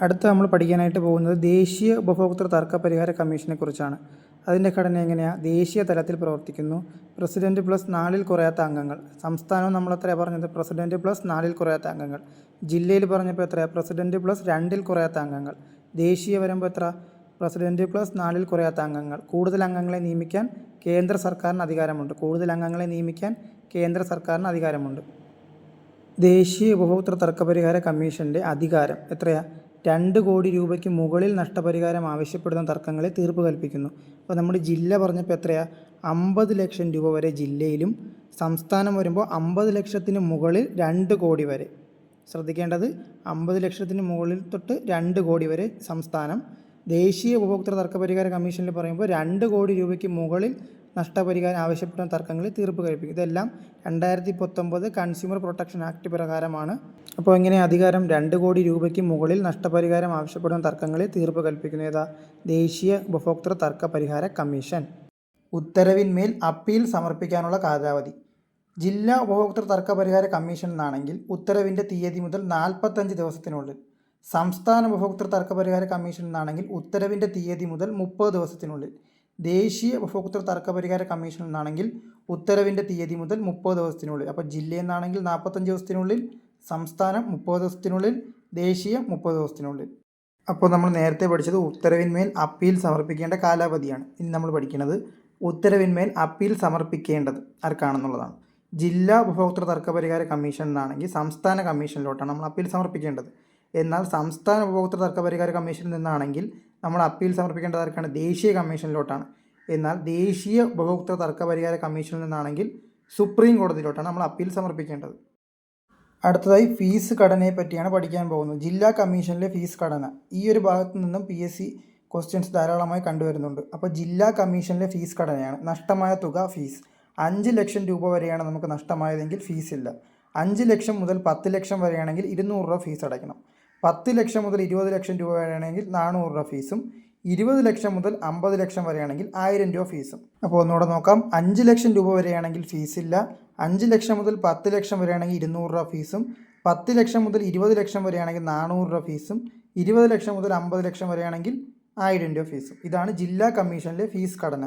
അടുത്ത നമ്മൾ പഠിക്കാനായിട്ട് പോകുന്നത് ദേശീയ ഉപഭോക്തൃ തർക്ക പരിഹാര കമ്മീഷനെ കുറിച്ചാണ്. അതിന്റെ ഘടന എങ്ങനെയാണ് ദേശീയ തലത്തിൽ പ്രവർത്തിക്കുന്നു. പ്രസിഡന്റ് പ്ലസ് നാലിൽ കുറയാത്ത അംഗങ്ങൾ. സംസ്ഥാനവും നമ്മൾ എത്രയാണ് പറഞ്ഞത്? പ്രസിഡന്റ് പ്ലസ് നാലിൽ കുറയാത്ത അംഗങ്ങൾ. ജില്ലയിൽ പറഞ്ഞപ്പോൾ എത്രയാണ് പ്രസിഡന്റ് പ്ലസ് രണ്ടിൽ കുറയാത്ത അംഗങ്ങൾ. ദേശീയ വരുമ്പോൾ എത്ര? പ്രസിഡന്റ് പ്ലസ് നാലിൽ കുറയാത്ത അംഗങ്ങൾ. കൂടുതൽ അംഗങ്ങളെ നിയമിക്കാൻ കേന്ദ്ര സർക്കാരിന് അധികാരമുണ്ട്. കൂടുതൽ അംഗങ്ങളെ നിയമിക്കാൻ കേന്ദ്ര സർക്കാരിന് അധികാരമുണ്ട്. ദേശീയ ഉപഭോക്തൃ തർക്കപരിഹാര കമ്മീഷന്റെ അധികാരം എത്രയാ? രണ്ട് കോടി രൂപയ്ക്ക് മുകളിൽ നഷ്ടപരിഹാരം ആവശ്യപ്പെടുന്ന തർക്കങ്ങളെ തീർപ്പ് കൽപ്പിക്കുന്നു. അപ്പോൾ നമ്മുടെ ജില്ല പറഞ്ഞപ്പോൾ എത്രയാണ് അമ്പത് ലക്ഷം രൂപ വരെ ജില്ലയിലും സംസ്ഥാനം വരുമ്പോൾ അമ്പത് ലക്ഷത്തിന് മുകളിൽ രണ്ട് കോടി വരെ. ശ്രദ്ധിക്കേണ്ടത് അമ്പത് ലക്ഷത്തിന് മുകളിൽ തൊട്ട് രണ്ട് കോടി വരെ സംസ്ഥാനം. ദേശീയ ഉപഭോക്തൃ തർക്കപരിഹാര കമ്മീഷനിൽ പറയുമ്പോൾ രണ്ട് കോടി രൂപയ്ക്ക് മുകളിൽ നഷ്ടപരിഹാരം ആവശ്യപ്പെടുന്ന തർക്കങ്ങളിൽ തീർപ്പ് കഴിപ്പിക്കും. ഇതെല്ലാം രണ്ടായിരത്തി പത്തൊമ്പത് കൺസ്യൂമർ പ്രൊട്ടക്ഷൻ ആക്ട് പ്രകാരമാണ്. അപ്പോൾ ഇങ്ങനെ അധികാരം രണ്ട് കോടി രൂപയ്ക്ക് മുകളിൽ നഷ്ടപരിഹാരം ആവശ്യപ്പെടുന്ന തർക്കങ്ങളിൽ തീർപ്പ് കൽപ്പിക്കുന്ന. ഏതാ? ദേശീയ ഉപഭോക്തൃ തർക്ക പരിഹാര കമ്മീഷൻ. ഉത്തരവിന്മേൽ അപ്പീൽ സമർപ്പിക്കാനുള്ള കാലാവധി. ജില്ലാ ഉപഭോക്തൃ തർക്ക പരിഹാര കമ്മീഷൻ എന്നാണെങ്കിൽ ഉത്തരവിന്റെ തീയതി മുതൽ നാൽപ്പത്തഞ്ച് ദിവസത്തിനുള്ളിൽ. സംസ്ഥാന ഉപഭോക്തൃ തർക്ക പരിഹാര കമ്മീഷൻ എന്നാണെങ്കിൽ ഉത്തരവിന്റെ തീയതി മുതൽ മുപ്പത് ദിവസത്തിനുള്ളിൽ. ദേശീയ ഉപഭോക്തൃ തർക്ക പരിഹാര കമ്മീഷൻ എന്നാണെങ്കിൽ ഉത്തരവിന്റെ തീയതി മുതൽ മുപ്പത് ദിവസത്തിനുള്ളിൽ അപ്പോൾ ജില്ലയിൽ നിന്നാണെങ്കിൽ നാൽപ്പത്തഞ്ച് ദിവസത്തിനുള്ളിൽ സംസ്ഥാനം മുപ്പത് ദിവസത്തിനുള്ളിൽ ദേശീയ മുപ്പത് ദിവസത്തിനുള്ളിൽ. അപ്പോൾ നമ്മൾ നേരത്തെ പഠിച്ചത് ഉത്തരവിന്മേൽ അപ്പീൽ സമർപ്പിക്കേണ്ട കാലാവധിയാണ്. ഇനി നമ്മൾ പഠിക്കുന്നത് ഉത്തരവിന്മേൽ അപ്പീൽ സമർപ്പിക്കേണ്ടത് ആർക്കാണെന്നുള്ളതാണ്. ജില്ലാ ഉപഭോക്തൃ തർക്ക പരിഹാര കമ്മീഷൻ എന്നാണെങ്കിൽ സംസ്ഥാന കമ്മീഷനിലോട്ടാണ് നമ്മൾ അപ്പീൽ സമർപ്പിക്കേണ്ടത്. എന്നാൽ സംസ്ഥാന ഉപഭോക്തൃ തർക്ക പരിഹാര കമ്മീഷനിൽ നിന്നാണെങ്കിൽ നമ്മൾ അപ്പീൽ സമർപ്പിക്കേണ്ടത് ആർക്കാണ് ദേശീയ കമ്മീഷനിലോട്ടാണ്. എന്നാൽ ദേശീയ ഉപഭോക്തൃ തർക്ക പരിഹാര കമ്മീഷനിൽ നിന്നാണെങ്കിൽ സുപ്രീം കോടതിയിലോട്ടാണ് നമ്മൾ അപ്പീൽ സമർപ്പിക്കേണ്ടത്. അടുത്തതായി ഫീസ് ഘടനയെ പറ്റിയാണ് പഠിക്കാൻ പോകുന്നത്. ജില്ലാ കമ്മീഷനിലെ ഫീസ് ഘടന. ഈ ഒരു ഭാഗത്തു നിന്നും പി എസ് സി ക്വസ്റ്റ്യൻസ് ധാരാളമായി കണ്ടുവരുന്നുണ്ട്. അപ്പോൾ ജില്ലാ കമ്മീഷനിലെ ഫീസ് ഘടനയാണ് നഷ്ടമായ തുക ഫീസ്. അഞ്ച് ലക്ഷം രൂപ വരെയാണ് നമുക്ക് നഷ്ടമായതെങ്കിൽ ഫീസ് ഇല്ല. അഞ്ച് ലക്ഷം മുതൽ പത്ത് ലക്ഷം വരെയാണെങ്കിൽ ഇരുന്നൂറ് രൂപ ഫീസ് അടയ്ക്കണം. പത്ത് ലക്ഷം മുതൽ ഇരുപത് ലക്ഷം രൂപ വരെയാണെങ്കിൽ നാനൂറ് രൂപ ഫീസും ഇരുപത് ലക്ഷം മുതൽ അമ്പത് ലക്ഷം വരെയാണെങ്കിൽ ആയിരം രൂപ ഫീസും. അപ്പോൾ ഒന്നുകൂടെ നോക്കാം. അഞ്ച് ലക്ഷം രൂപ വരെയാണെങ്കിൽ ഫീസില്ല. അഞ്ച് ലക്ഷം മുതൽ പത്ത് ലക്ഷം വരെയാണെങ്കിൽ ഇരുന്നൂറ് രൂപ ഫീസും പത്ത് ലക്ഷം മുതൽ ഇരുപത് ലക്ഷം വരെയാണെങ്കിൽ നാനൂറ് രൂപ ഫീസും ഇരുപത് ലക്ഷം മുതൽ അമ്പത് ലക്ഷം വരെയാണെങ്കിൽ ആയിരം രൂപ ഫീസും. ഇതാണ് ജില്ലാ കമ്മീഷനിലെ ഫീസ് ഘടന.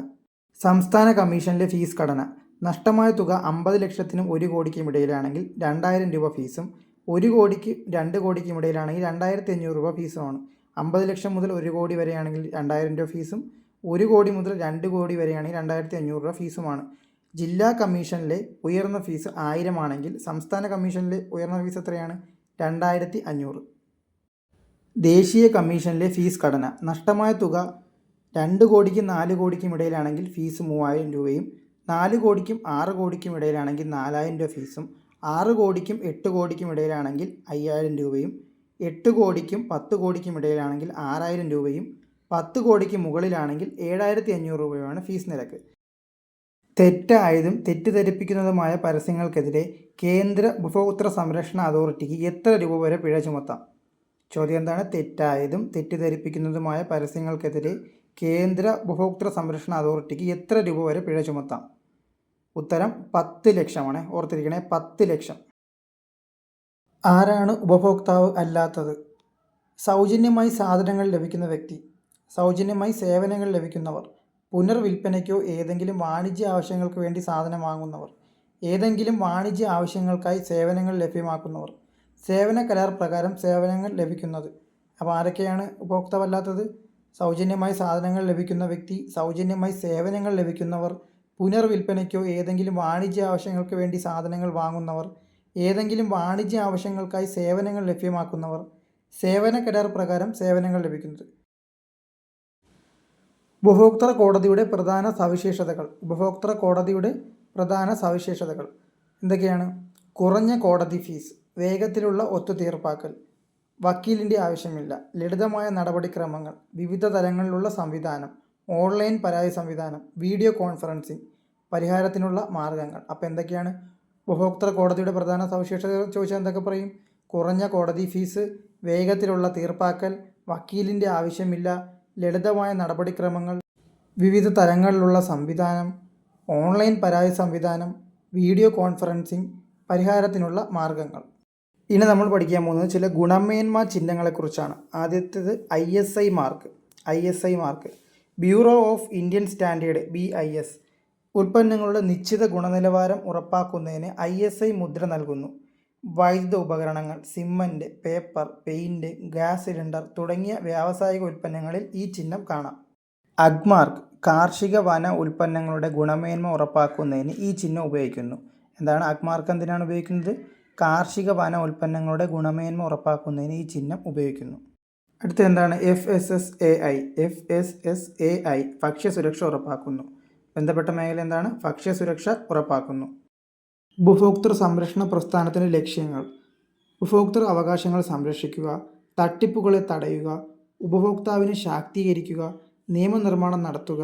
സംസ്ഥാന കമ്മീഷനിലെ ഫീസ് ഘടന. നഷ്ടമായ തുക അമ്പത് ലക്ഷത്തിനും ഒരു കോടിക്കും ഇടയിലാണെങ്കിൽ രണ്ടായിരം രൂപ ഫീസും ഒരു കോടിക്ക് രണ്ട് കോടിക്കും ഇടയിലാണെങ്കിൽ രണ്ടായിരത്തി അഞ്ഞൂറ് രൂപ ഫീസുമാണ് അമ്പത് ലക്ഷം മുതൽ ഒരു കോടി വരെയാണെങ്കിൽ രണ്ടായിരം രൂപ ഫീസും ഒരു കോടി മുതൽ രണ്ട് കോടി വരെയാണെങ്കിൽ രണ്ടായിരത്തി അഞ്ഞൂറ് രൂപ ഫീസുമാണ്. ജില്ലാ കമ്മീഷനിലെ ഉയർന്ന ഫീസ് ആയിരമാണെങ്കിൽ സംസ്ഥാന കമ്മീഷനിലെ ഉയർന്ന ഫീസ് എത്രയാണ്? രണ്ടായിരത്തി അഞ്ഞൂറ് ദേശീയ കമ്മീഷനിലെ ഫീസ് ഘടന. നഷ്ടമായ തുക രണ്ട് കോടിക്കും നാല് കോടിക്കും ഇടയിലാണെങ്കിൽ ഫീസ് മൂവായിരം രൂപയും നാല് കോടിക്കും ആറ് കോടിക്കും ഇടയിലാണെങ്കിൽ നാലായിരം രൂപ ഫീസും ആറ് കോടിക്കും എട്ട് കോടിക്കും ഇടയിലാണെങ്കിൽ അയ്യായിരം രൂപയും എട്ട് കോടിക്കും പത്ത് കോടിക്കും ഇടയിലാണെങ്കിൽ ആറായിരം രൂപയും പത്ത് കോടിക്ക് മുകളിലാണെങ്കിൽ ഏഴായിരത്തി അഞ്ഞൂറ് രൂപയുമാണ് ഫീസ് നിരക്ക്. തെറ്റായതും തെറ്റിദ്ധരിപ്പിക്കുന്നതുമായ പരസ്യങ്ങൾക്കെതിരെ കേന്ദ്ര ഉപഭോക്തൃ സംരക്ഷണ അതോറിറ്റിക്ക് എത്ര രൂപ വരെ പിഴ ചുമത്താം? ചോദ്യം എന്താണ്? തെറ്റായതും തെറ്റിദ്ധരിപ്പിക്കുന്നതുമായ പരസ്യങ്ങൾക്കെതിരെ കേന്ദ്ര ഉപഭോക്തൃ സംരക്ഷണ അതോറിറ്റിക്ക് എത്ര രൂപ വരെ പിഴ ചുമത്താം? ഉത്തരം പത്ത് ലക്ഷമാണ് ഓർത്തിരിക്കണേ പത്ത് ലക്ഷം ആരാണ് ഉപഭോക്താവ് അല്ലാത്തത്? സൗജന്യമായി സാധനങ്ങൾ ലഭിക്കുന്ന വ്യക്തി സൗജന്യമായി സേവനങ്ങൾ ലഭിക്കുന്നവർ പുനർവിൽപ്പനയ്ക്കോ ഏതെങ്കിലും വാണിജ്യ ആവശ്യങ്ങൾക്ക് വേണ്ടി സാധനം വാങ്ങുന്നവർ ഏതെങ്കിലും വാണിജ്യ ആവശ്യങ്ങൾക്കായി സേവനങ്ങൾ ലഭ്യമാക്കുന്നവർ. സേവന കരാർ പ്രകാരം സേവനങ്ങൾ ലഭിക്കുന്നത്. അപ്പോൾ ആരൊക്കെയാണ് ഉപഭോക്താവല്ലാത്തത് സൗജന്യമായി സാധനങ്ങൾ ലഭിക്കുന്ന വ്യക്തി സൗജന്യമായി സേവനങ്ങൾ ലഭിക്കുന്നവർ പുനർവിൽപ്പനയ്ക്കോ ഏതെങ്കിലും വാണിജ്യ ആവശ്യങ്ങൾക്ക് വേണ്ടി സാധനങ്ങൾ വാങ്ങുന്നവർ ഏതെങ്കിലും വാണിജ്യ ആവശ്യങ്ങൾക്കായി സേവനങ്ങൾ ലഭ്യമാക്കുന്നവർ സേവന കരാർ പ്രകാരം സേവനങ്ങൾ ലഭിക്കുന്നത്. ഉപഭോക്തൃ കോടതിയുടെ പ്രധാന സവിശേഷതകൾ. ഉപഭോക്തൃ കോടതിയുടെ പ്രധാന സവിശേഷതകൾ. എന്തൊക്കെയാണ്? കുറഞ്ഞ കോടതി ഫീസ് വേഗത്തിലുള്ള ഒത്തുതീർപ്പാക്കൽ വക്കീലിന്റെ ആവശ്യമില്ല ലളിതമായ നടപടിക്രമങ്ങൾ വിവിധ തലങ്ങളിലുള്ള സംവിധാനം ഓൺലൈൻ പരാതി സംവിധാനം വീഡിയോ കോൺഫറൻസിംഗ് പരിഹാരത്തിനുള്ള മാർഗങ്ങൾ. അപ്പോൾ എന്തൊക്കെയാണ്? ഉപഭോക്തൃ കോടതിയുടെ പ്രധാന സവിശേഷതകൾ ചോദിച്ചാൽ എന്തൊക്കെ പറയും? കുറഞ്ഞ കോടതി ഫീസ് വേഗത്തിലുള്ള തീർപ്പാക്കൽ വക്കീലിന്റെ ആവശ്യമില്ല ലളിതമായ നടപടിക്രമങ്ങൾ വിവിധ തലങ്ങളിലുള്ള സംവിധാനം ഓൺലൈൻ പരാതി സംവിധാനം വീഡിയോ കോൺഫറൻസിംഗ് പരിഹാരത്തിനുള്ള മാർഗങ്ങൾ. ഇനി നമ്മൾ പഠിക്കാൻ പോകുന്നത് ചില ഗുണമേന്മ ചിഹ്നങ്ങളെക്കുറിച്ചാണ്. ആദ്യത്തേത് I S I mark I S I mark. Bureau of Indian standard B I S ഉൽപ്പന്നങ്ങളുടെ നിശ്ചിത ഗുണനിലവാരം ഉറപ്പാക്കുന്നതിന് ഐ എസ് ഐ മുദ്ര നൽകുന്നു. വൈദ്യുത ഉപകരണങ്ങൾ cement paper paint gas cylinder തുടങ്ങിയ വ്യാവസായിക ഉൽപ്പന്നങ്ങളിൽ ഈ ചിഹ്നം കാണാം. അഗ്മാർക്ക് കാർഷിക വന ഉൽപ്പന്നങ്ങളുടെ ഗുണമേന്മ ഉറപ്പാക്കുന്നതിന് ഈ ചിഹ്നം ഉപയോഗിക്കുന്നു. എന്താണ് അഗ്മാർക്ക് എന്തിനാണ് ഉപയോഗിക്കുന്നത്? കാർഷിക വന ഉൽപ്പന്നങ്ങളുടെ ഗുണമേന്മ ഉറപ്പാക്കുന്നതിന് ഈ ചിഹ്നം ഉപയോഗിക്കുന്നു. അടുത്ത എന്താണ് F S S A I F S S A I ഭക്ഷ്യസുരക്ഷ ഉറപ്പാക്കുന്നു. ബന്ധപ്പെട്ട മേഖല എന്താണ്? ഭക്ഷ്യസുരക്ഷ ഉറപ്പാക്കുന്നു. ഉപഭോക്തൃ സംരക്ഷണ പ്രസ്ഥാനത്തിന്റെ ലക്ഷ്യങ്ങൾ. ഉപഭോക്തൃ അവകാശങ്ങൾ സംരക്ഷിക്കുക തട്ടിപ്പുകളെ തടയുക ഉപഭോക്താവിനെ ശാക്തീകരിക്കുക നിയമനിർമ്മാണം നടത്തുക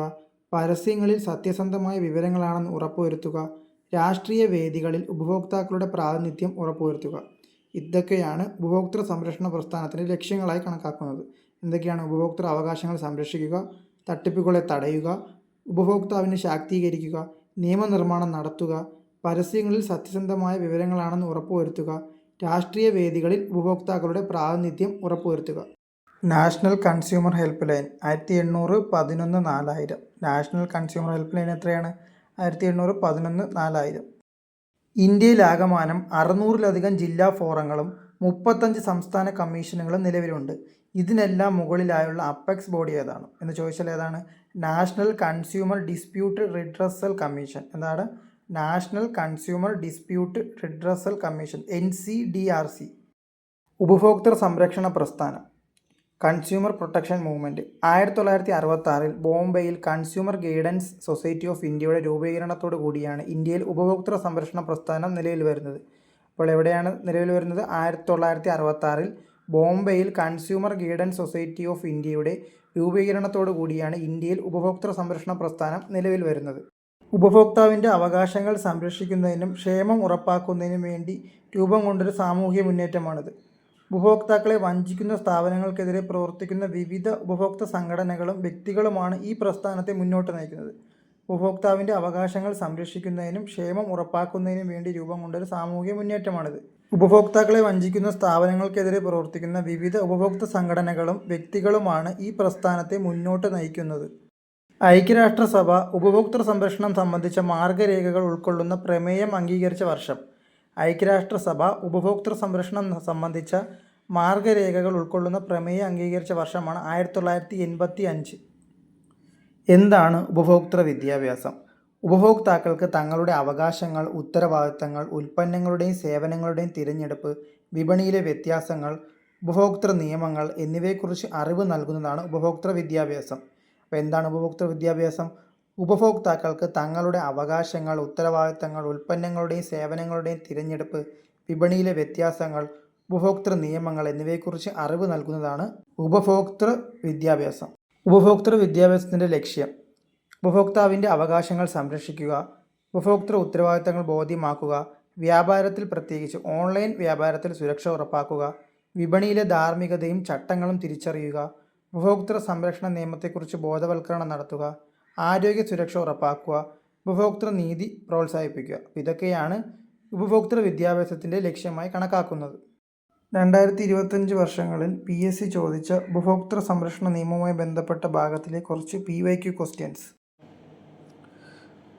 പരസ്യങ്ങളിൽ സത്യസന്ധമായ വിവരങ്ങളാണെന്ന് ഉറപ്പുവരുത്തുക രാഷ്ട്രീയ വേദികളിൽ ഉപഭോക്താക്കളുടെ പ്രാതിനിധ്യം ഉറപ്പുവരുത്തുക. ഇതൊക്കെയാണ് ഉപഭോക്തൃ സംരക്ഷണ പ്രസ്ഥാനത്തിന്റെ ലക്ഷ്യങ്ങളായി കണക്കാക്കുന്നത്. എന്തൊക്കെയാണ് ഉപഭോക്തൃ അവകാശങ്ങൾ സംരക്ഷിക്കുക തട്ടിപ്പുകളെ തടയുക ഉപഭോക്താവിനെ ശാക്തീകരിക്കുക നിയമനിർമ്മാണം നടത്തുക പരസ്യങ്ങളിൽ സത്യസന്ധമായ വിവരങ്ങളാണെന്ന് ഉറപ്പുവരുത്തുക രാഷ്ട്രീയ വേദികളിൽ ഉപഭോക്താക്കളുടെ പ്രാതിനിധ്യം ഉറപ്പുവരുത്തുക. നാഷണൽ കൺസ്യൂമർ ഹെൽപ്പ് ലൈൻ ആയിരത്തി എണ്ണൂറ് പതിനൊന്ന് നാലായിരം. നാഷണൽ കൺസ്യൂമർ ഹെൽപ്പ് ലൈൻ എത്രയാണ്? ആയിരത്തി എണ്ണൂറ് പതിനൊന്ന് നാലായിരം. ഇന്ത്യയിലാകമാനം അറുന്നൂറിലധികം ജില്ലാ ഫോറങ്ങളും മുപ്പത്തഞ്ച് സംസ്ഥാന കമ്മീഷനുകളും നിലവിലുണ്ട്. ഇതിനെല്ലാം മുകളിലായുള്ള അപ്പെക്സ് ബോഡി ഏതാണ്? എന്ന് ചോദിച്ചാൽ ഏതാണ്? National consumer dispute redressal commission. എന്താണ്? National consumer dispute redressal commission N C D R C. ഉപഭോക്തൃ സംരക്ഷണ പ്രസ്ഥാനം. കൺസ്യൂമർ പ്രൊട്ടക്ഷൻ മൂവ്മെന്റ് ആയിരത്തി തൊള്ളായിരത്തി അറുപത്താറിൽ ബോംബെയിൽ കൺസ്യൂമർ ഗൈഡൻസ് സൊസൈറ്റി ഓഫ് ഇന്ത്യയുടെ രൂപീകരണത്തോടു കൂടിയാണ് ഇന്ത്യയിൽ ഉപഭോക്തൃ സംരക്ഷണ പ്രസ്ഥാനം നിലയിൽ വരുന്നത്. അപ്പോൾ എവിടെയാണ് നിലവിൽ വരുന്നത്? ആയിരത്തി തൊള്ളായിരത്തി അറുപത്താറിൽ ബോംബെയിൽ കൺസ്യൂമർ ഗൈഡൻസ് സൊസൈറ്റി ഓഫ് ഇന്ത്യയുടെ രൂപീകരണത്തോടു കൂടിയാണ് ഇന്ത്യയിൽ ഉപഭോക്തൃ സംരക്ഷണ പ്രസ്ഥാനം നിലവിൽ വരുന്നത്. ഉപഭോക്താവിന്റെ അവകാശങ്ങൾ സംരക്ഷിക്കുന്നതിനും ക്ഷേമം ഉറപ്പാക്കുന്നതിനും വേണ്ടി രൂപം കൊണ്ടൊരു സാമൂഹ്യ മുന്നേറ്റമാണിത്. ഉപഭോക്താക്കളെ വഞ്ചിക്കുന്ന സ്ഥാപനങ്ങൾക്കെതിരെ പ്രവർത്തിക്കുന്ന വിവിധ ഉപഭോക്തൃ സംഘടനകളും വ്യക്തികളുമാണ് ഈ പ്രസ്ഥാനത്തെ മുന്നോട്ട് നയിക്കുന്നത്. ഉപഭോക്താവിന്റെ അവകാശങ്ങൾ സംരക്ഷിക്കുന്നതിനും ക്ഷേമം ഉറപ്പാക്കുന്നതിനും വേണ്ടി രൂപം കൊണ്ടൊരു സാമൂഹ്യ മുന്നേറ്റമാണിത്. ഉപഭോക്താക്കളെ വഞ്ചിക്കുന്ന സ്ഥാപനങ്ങൾക്കെതിരെ പ്രവർത്തിക്കുന്ന വിവിധ ഉപഭോക്തൃ സംഘടനകളും വ്യക്തികളുമാണ് ഈ പ്രസ്ഥാനത്തെ മുന്നോട്ട് നയിക്കുന്നത്. ഐക്യരാഷ്ട്രസഭ ഉപഭോക്തൃ സംരക്ഷണം സംബന്ധിച്ച മാർഗരേഖകൾ ഉൾക്കൊള്ളുന്ന പ്രമേയം അംഗീകരിച്ച വർഷം. ഐക്യരാഷ്ട്രസഭ ഉപഭോക്തൃ സംരക്ഷണം സംബന്ധിച്ച മാർഗരേഖകൾ ഉൾക്കൊള്ളുന്ന പ്രമേയം അംഗീകരിച്ച വർഷമാണ് ആയിരത്തി തൊള്ളായിരത്തി എൺപത്തി അഞ്ച് എന്താണ് ഉപഭോക്തൃ വിദ്യാഭ്യാസം? ഉപഭോക്താക്കൾക്ക് തങ്ങളുടെ അവകാശങ്ങൾ ഉത്തരവാദിത്തങ്ങൾ ഉൽപ്പന്നങ്ങളുടെയും സേവനങ്ങളുടെയും തിരഞ്ഞെടുപ്പ് വിപണിയിലെ വ്യത്യാസങ്ങൾ ഉപഭോക്തൃ നിയമങ്ങൾ എന്നിവയെക്കുറിച്ച് അറിവ് നൽകുന്നതാണ് ഉപഭോക്തൃ വിദ്യാഭ്യാസം. അപ്പോൾ എന്താണ് ഉപഭോക്തൃ വിദ്യാഭ്യാസം? ഉപഭോക്താക്കൾക്ക് തങ്ങളുടെ അവകാശങ്ങൾ ഉത്തരവാദിത്തങ്ങൾ ഉൽപ്പന്നങ്ങളുടെയും സേവനങ്ങളുടെയും തിരഞ്ഞെടുപ്പ് വിപണിയിലെ വ്യത്യാസങ്ങൾ ഉപഭോക്തൃ നിയമങ്ങൾ എന്നിവയെക്കുറിച്ച് അറിവ് നൽകുന്നതാണ് ഉപഭോക്തൃ വിദ്യാഭ്യാസം. ഉപഭോക്തൃ വിദ്യാഭ്യാസത്തിന്റെ ലക്ഷ്യം. ഉപഭോക്താവിന്റെ അവകാശങ്ങൾ സംരക്ഷിക്കുക ഉപഭോക്തൃ ഉത്തരവാദിത്തങ്ങൾ ബോധ്യമാക്കുക വ്യാപാരത്തിൽ പ്രത്യേകിച്ച് ഓൺലൈൻ വ്യാപാരത്തിൽ സുരക്ഷ ഉറപ്പാക്കുക വിപണിയിലെ ധാർമ്മികതയും ചട്ടങ്ങളും തിരിച്ചറിയുക ഉപഭോക്തൃ സംരക്ഷണ നിയമത്തെക്കുറിച്ച് ബോധവൽക്കരണം നടത്തുക ആരോഗ്യ സുരക്ഷ ഉറപ്പാക്കുക ഉപഭോക്തൃ നീതി പ്രോത്സാഹിപ്പിക്കുക. ഇതൊക്കെയാണ് ഉപഭോക്തൃ വിദ്യാഭ്യാസത്തിന്റെ ലക്ഷ്യമായി കണക്കാക്കുന്നത്. രണ്ടായിരത്തി ഇരുപത്തഞ്ച് വർഷങ്ങളിൽ പി എസ് സി ചോദിച്ച ഉപഭോക്തൃ സംരക്ഷണ നിയമവുമായി ബന്ധപ്പെട്ട ഭാഗത്തിലെ കുറച്ച് പി വൈ ക്യു ക്വസ്റ്റ്യൻസ്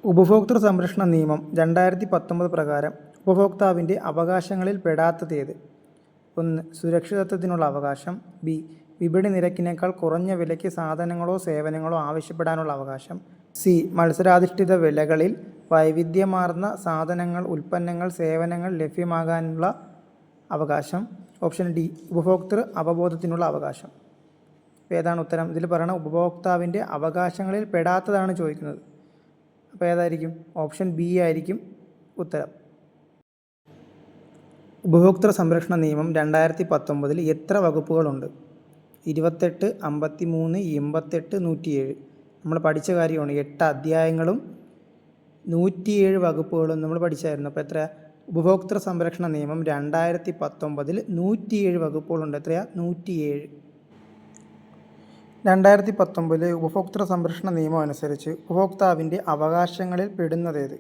ഉപഭോക്തൃ സംരക്ഷണ നിയമം രണ്ടായിരത്തി പത്തൊമ്പത് പ്രകാരം ഉപഭോക്താവിന്റെ അവകാശങ്ങളിൽ പെടാത്തതേത് ഒന്ന് സുരക്ഷിതത്വത്തിനുള്ള അവകാശം. ബി വിപണി നിരക്കിനേക്കാൾ കുറഞ്ഞ വിലയ്ക്ക് സാധനങ്ങളോ സേവനങ്ങളോ ആവശ്യപ്പെടാനുള്ള അവകാശം. സി. മത്സരാധിഷ്ഠിത വിലകളിൽ വൈവിധ്യമാർന്ന സാധനങ്ങൾ ഉൽപ്പന്നങ്ങൾ സേവനങ്ങൾ ലഭ്യമാകാനുള്ള അവകാശം. Option D. ഉപഭോക്തൃ അവബോധത്തിനുള്ള അവകാശം. ഏതാണ് ഉത്തരം? ഇതിൽ പറയണ ഉപഭോക്താവിന്റെ അവകാശങ്ങളിൽ പെടാത്തതാണ് ചോദിക്കുന്നത്. അപ്പോൾ ഏതായിരിക്കും? ഓപ്ഷൻ ബി ആയിരിക്കും ഉത്തരം. ഉപഭോക്തൃ സംരക്ഷണ നിയമം രണ്ടായിരത്തി പത്തൊമ്പതിൽ എത്ര വകുപ്പുകളുണ്ട്? ഇരുപത്തെട്ട് അമ്പത്തി മൂന്ന് എൺപത്തെട്ട് നൂറ്റിയേഴ്. നമ്മൾ പഠിച്ച കാര്യമാണ്. എട്ട് അധ്യായങ്ങളും നൂറ്റിയേഴ് വകുപ്പുകളും നമ്മൾ പഠിച്ചായിരുന്നു. അപ്പോൾ എത്ര ഉപഭോക്തൃ സംരക്ഷണ നിയമം രണ്ടായിരത്തി പത്തൊമ്പതിൽ നൂറ്റിയേഴ് വകുപ്പുകളുണ്ട്. എത്രയാ? നൂറ്റിയേഴ്. രണ്ടായിരത്തി പത്തൊമ്പതിലെ ഉപഭോക്തൃ സംരക്ഷണ നിയമം അനുസരിച്ച് ഉപഭോക്താവിന്റെ അവകാശങ്ങളിൽ പെടുന്നതേത്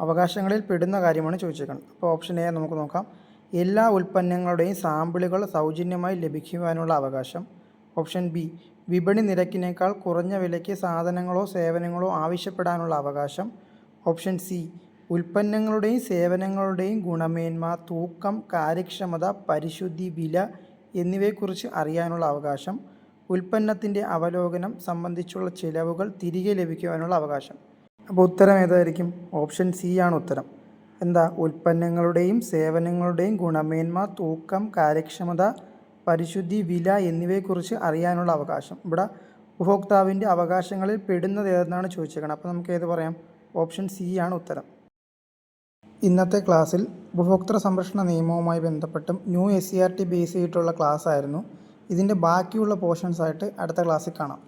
അവകാശങ്ങളിൽ പെടുന്ന കാര്യമാണ് ചോദിച്ചേക്കുന്നത്. അപ്പോൾ ഓപ്ഷൻ എ നമുക്ക് നോക്കാം. എല്ലാ ഉൽപ്പന്നങ്ങളുടെയും സാമ്പിളുകൾ സൗജന്യമായി ലഭിക്കുവാനുള്ള അവകാശം. ഓപ്ഷൻ ബി വിപണി നിരക്കിനേക്കാൾ കുറഞ്ഞ വിലയ്ക്ക് സാധനങ്ങളോ സേവനങ്ങളോ ആവശ്യപ്പെടാനുള്ള അവകാശം. ഓപ്ഷൻ സി ഉൽപ്പന്നങ്ങളുടെയും സേവനങ്ങളുടെയും ഗുണമേന്മ തൂക്കം കാര്യക്ഷമത പരിശുദ്ധി വില എന്നിവയെക്കുറിച്ച് അറിയാനുള്ള അവകാശം. ഉൽപ്പന്നത്തിന്റെ അവലോകനം സംബന്ധിച്ചുള്ള ചിലവുകൾ തിരികെ ലഭിക്കുവാനുള്ള അവകാശം. അപ്പോൾ ഉത്തരം ഏതായിരിക്കും? ഓപ്ഷൻ സി ആണ് ഉത്തരം. എന്താ? ഉൽപ്പന്നങ്ങളുടെയും സേവനങ്ങളുടെയും ഗുണമേന്മ തൂക്കം കാര്യക്ഷമത പരിശുദ്ധി വില എന്നിവയെക്കുറിച്ച് അറിയാനുള്ള അവകാശം. ഇവിടെ ഉപഭോക്താവിന്റെ അവകാശങ്ങളിൽ പെടുന്നത് ഏതെന്നാണ് ചോദിച്ചേക്കുന്നത് അപ്പോൾ നമുക്ക് ഏത് പറയാം? ഓപ്ഷൻ സി ആണ് ഉത്തരം. ഇന്നത്തെ ക്ലാസ്സിൽ ഉപഭോക്തൃ സംരക്ഷണ നിയമവുമായി ബന്ധപ്പെട്ടും new S C R T base ചെയ്തിട്ടുള്ള ക്ലാസ് ആയിരുന്നു ഇതിന്റെ ബാക്കിയുള്ള പോർഷൻസ് ആയിട്ട് അടുത്ത ക്ലാസ്സിൽ കാണാം.